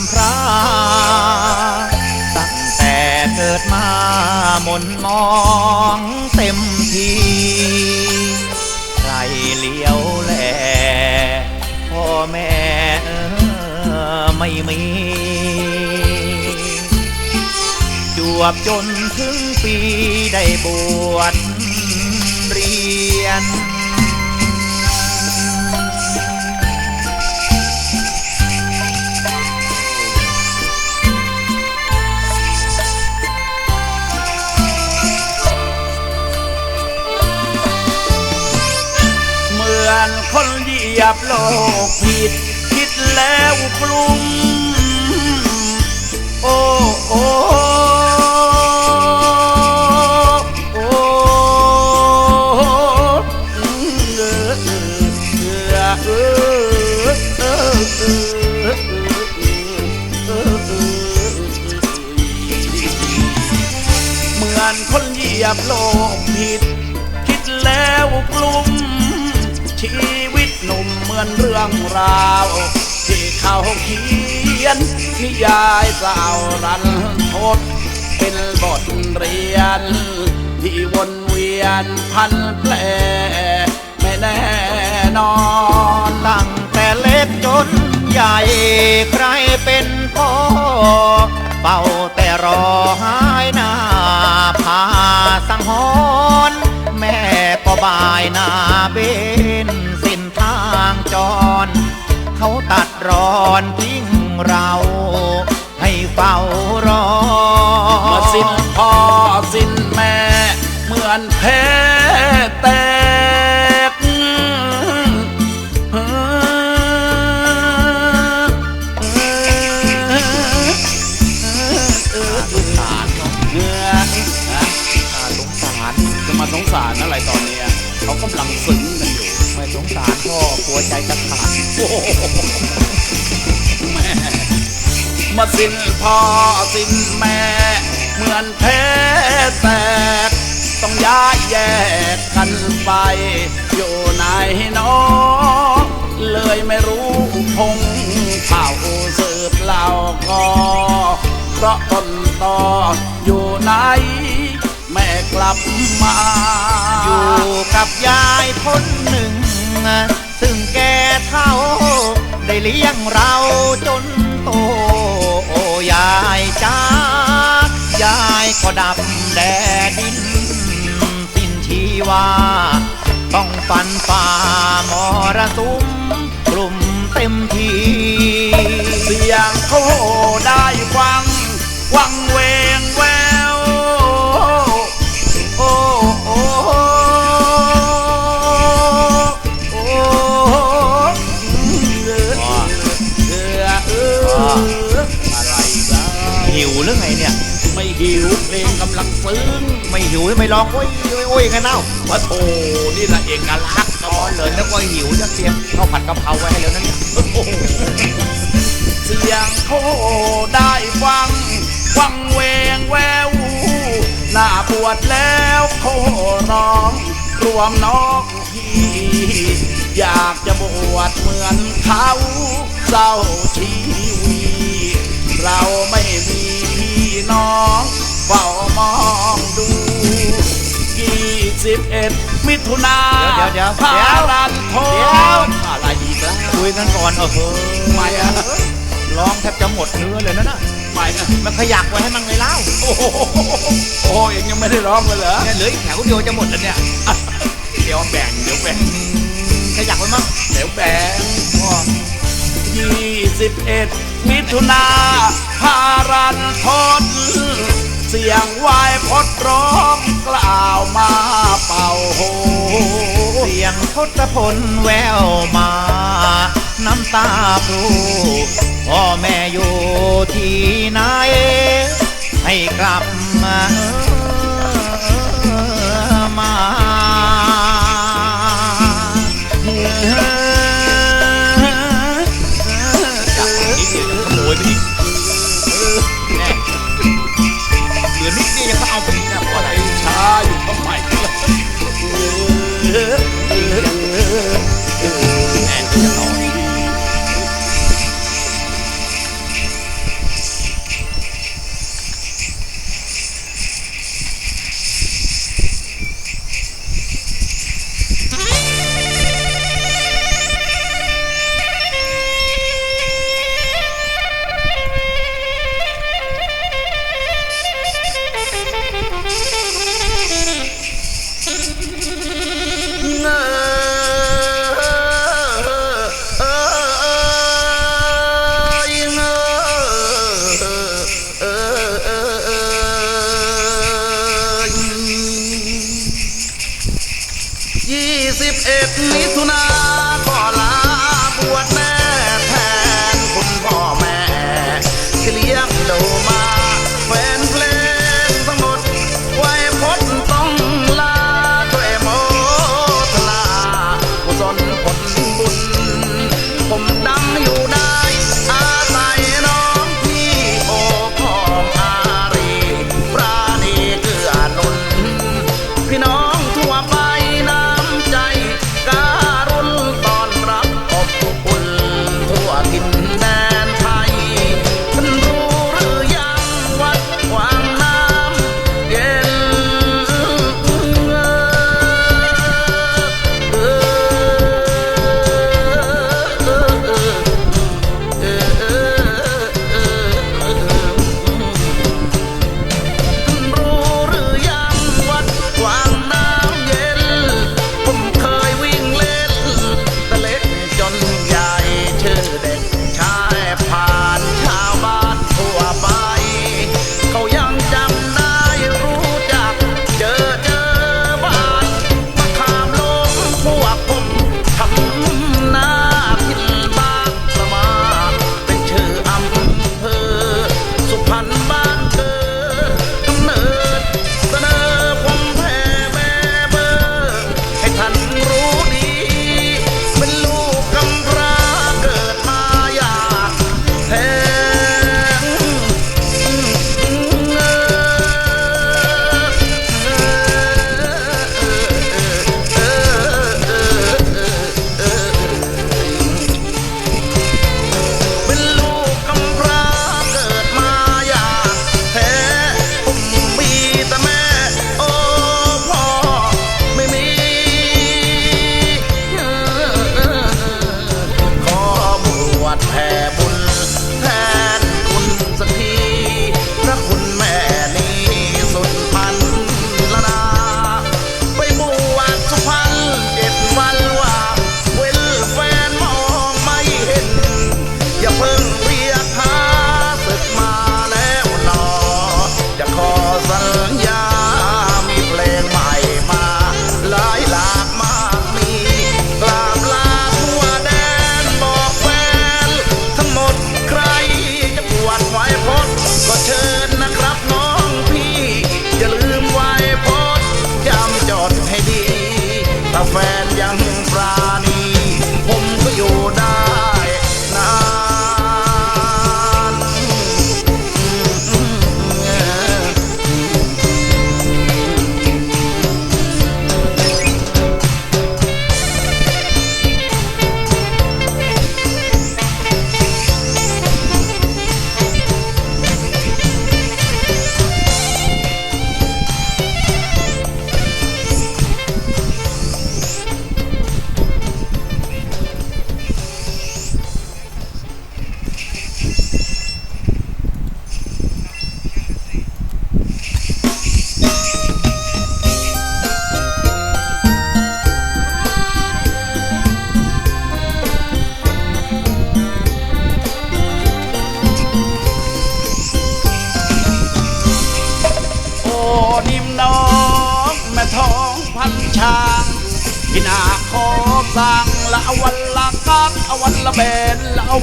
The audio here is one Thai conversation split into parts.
ำพร้าตั้งแต่เกิดมาหมนมองเต็มทีใครเลี้ยวแลพ่อแม่เออไม่มีจวบจนถึงปีได้บวชเรียนานคนเหยียบโลกผิดคิดแล้วปรุง โอ้โอ้โอ้เหมือนคนเหยียบโลกผิด คิดแล้วกลุ่ม ชีวิตหนุ่มเหมือนเรื่องราว ที่เขาเขียนนิยายสาวรันทดเป็นบทเรียน ที่วนเวียนพันแปลไม่แน่นอนตั้งแต่เล็กจนใหญ่ใครเป็นพ่อเป่าแต่รอหายหน้า เขาตัดรอนทิ้งเรา ให้เฝ้ารอเมื่อสิ้นพ่อสิ้นแม่ เหมือนแพ้แตกสารเนาะเนื้อนะอ่าสงสารจะมาสงสารอะไรตอนเนี้ยเขากำลังซึ้งกันอยู่ ไม่สงสารพ่อหัวใจจะขาดโอ้แม่มาสิ้นพ่อสิ้นแม่ เหมือนแพ้แตก ต้องย้ายแยกกันไป อยู่ไหนเน้อเลยไม่รู้พงเผ่าสืบเล่าก็ เพราะต้นตออยู่ไหน แม่กลับมา อยู่กับยายคนหนึ่ง ซึ่งแกเท่า ได้เลี้ยงเราจนโต โอ้ยายจ้ายายก็ดับแดดดิน สิ้นชีวา ต้องฟันฝ่ามรสุมกลุ่มเต็ม ไม่ร้องโอ้ยโอ้ยโอ้ยกันเอ้าว่าโถนี่ละเอกลักษณ์อ๋อเลยนึกว่าหิวจะเตรียมข้าวผัดกะเพราไว้ให้แล้วนั่นเนี่ยเสียงเขาได้ฟังวังเวงแววหน้าปวดแล้วเขาร้อง รวมน้องพี่อยากจะบวชเหมือนเขาเศร้าชีวีเราไม่มีพี่น้องเฝ้ามองดู ยี่สิบเอ็ดมิถุนาเดี๋ยวเดี๋ยวพาเดี๋ยวรันโทเดี๋ยวอะไรอีกแล้วคุยกันก่อนเออเฮ้ยไม่อะร้องแทบจะหมดเนื้อเลยนะน่ะไม่อะมันขยักไว้ให้มันไงเล่าโอ้โหโอ้เองยังไม่ได้ร้องเลยเหรอเนี่ยเหลืออีกแถวเดียวจะหมดแล้วเนี่ยเดี๋ยวแบ่งเดี๋ยวแบ่งขยักไว้มั้งเดี๋ยวแบ่งยี่สิบเอ็ดมิถุนาพารันทด เสียงวายพดร้องกล่าวมาเป่าโหเสียงทศพลแววมา น้ำตาพลูพ่อแม่อยู่ที่ไหนให้กลับมา นิดนี่ยังก็เอาไปอีกนะเพราะอะไรช้าอยู่ทำไม till he has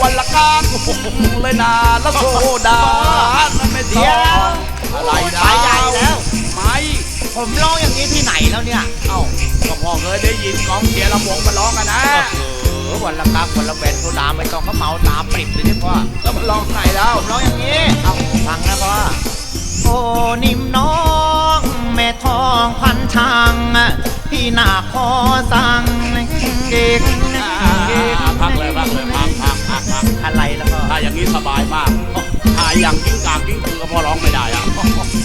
วันละกักเลยนาละโซดาไม่เดียวอะไรนะไปใหญ่แล้วไม่ผมร้องอย่างนี้ที่ไหนแล้วเนี่ย เอ้าก็พ่อเคยได้ยินกองเชียร์ลำวงมาร้องกันนะเออวันละกักวันละแบนโซดาไม่ต้องเขาเมาตามปริบเลยที่พ่อแล้วมันร้องไหนแล้วผมร้องอย่างนี้ เอาฟังนะพ่อโอ้นิ่มน้องแม่ทองพันช่างพี่นาขอสั่งเด็ก อย่างกิ้งกางกิ้งกือก็พ่อร้องไม่ได้อะ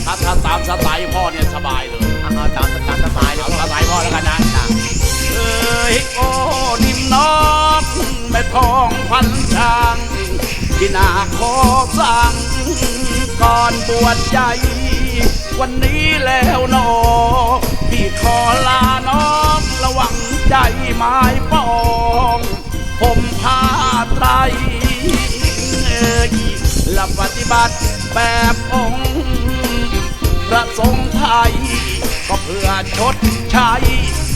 ถ้าถ้าตามสไตล์พ่อเนี่ยสบายเลยเอาเอาตามตามสบายเลยเอาพ่อสไตล์พ่อแล้วกันนะเอ้ยโอ้นิ่มน้องแม่ทองพันช่างที่นาขอสั่งก่อนบวชใจ วันนี้แล้วหนอพี่ขอลาน้องระวังใจไม้ปอง ผมพาไตรเอ่ยและปฏิบัติแบบองค์พระสงฆ์ไทย ก็เพื่อชดใช้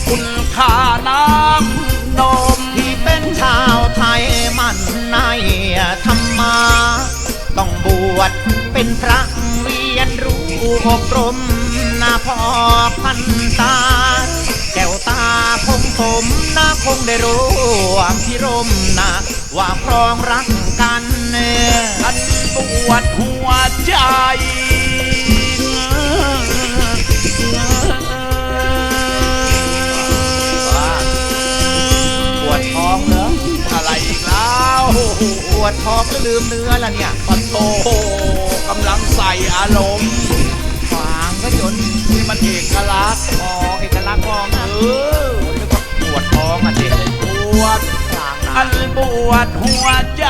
คุณค่าน้ำนมที่เป็นชาวไทยมันในธรรมา ต้องบวชเป็นพระเรียนรู้อบรมนาพอพันตาแก้วตาคงผมนาคงได้รู้ว่าพิรมนะว่าครองรักกันเนอันป วดหัวใจปวดท้องเหรออะไรอีกแล้วปวดท้องแล้วลืมเนื้อแล้วเนี่ยปะโตกำลังใส่อารมณ์ขวางก็จนนี่มันเอกลักษณ์ออเอกลักษณ์มองเออผมนึกว่าปวดท้องอะสิปวดอันปวดหัวใจ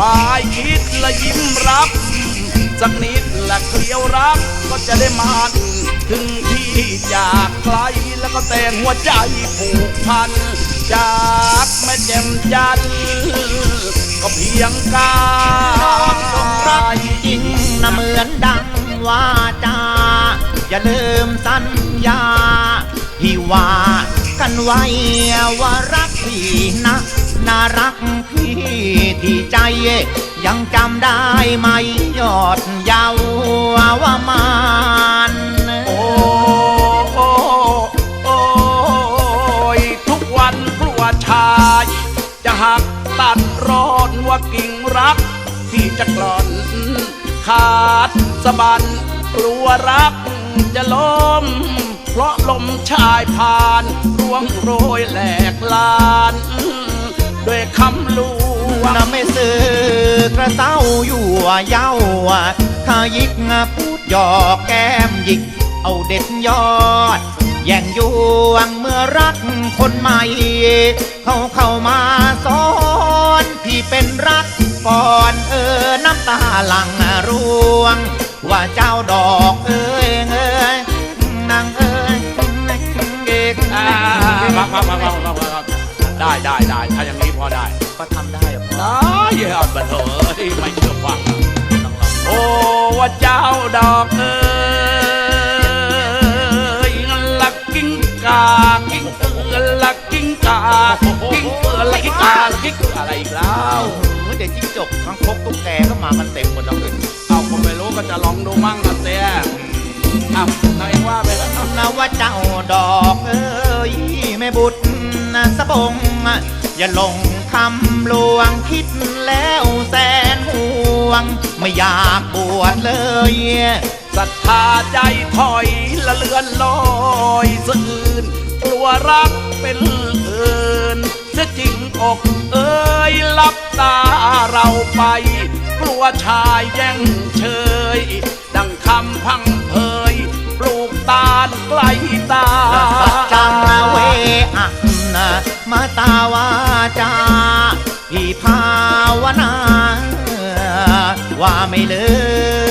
วายคิดและยิ้มรับ สักนิดและเกลียวรักก็จะได้มันถึงที่จากไกลแล้วก็แต่งหัวใจผูกพัน จากแม่แจ่มจันก็เพียงการักจริงนะเหมือนดังว่าจาอย่าลืมสัญญาที่ว่า กันไว้ว่ารักพี่นะน่ารักพี่ที่ใจ ยังจำได้ไหมยอดเยาวว่ามานโอ้โอ้โอ้ยทุกวันกลัวชาย จะหักตัดร้อนว่ากิ่งรัก ที่จะกลอน ขาดสะบันกลัวรักจะล้มเพราะลมชายผ่าน วงโรยแหลกลานด้วยคำลวงนะไม่ซื้อกระเต้าอยู่ว่าเย้าข้ายิกพูดหยอกแก้มยิก เอาเด็ดยอด แย่งยวงเมื่อรักคนใหม่ เขาเข้า บันเถอะไม่เชื่อฟังโอ้ว่าเจ้าดอกเอ้ยลักกิ้งกากิ้งเอือลักกิ้งกากิ้งเอือลักกิ้งกากิ้งอะไรอีกแล้วโอ้โหเดี๋ยวจิ้งจกทั้งคกตุ๊กแกก็มากันเต็มหมดแล้วเลยเอาผมไม่รู้ก็จะลองดูมั่งนะเสียอ้าวนายว่าไปแล้วนะว่าเจ้าดอกเอ้ยแม่บุตรนะสะบง อย่าหลงคำลวงคิดแล้วแสนห่วง ไม่อยากบวชเลยศรัทธาใจถอยละเลือนลอยสะอื่น กลัวรักเป็นอื่นเสียจริงอกเอ้ยลับตาเราไป กลัวชายแย่งเชย ดังคำพังเพยปลูกตาลใกล้ตาสัจจังเวอะนะ มาตาวาจาพี่ภาวนา ว่าไม่เลืม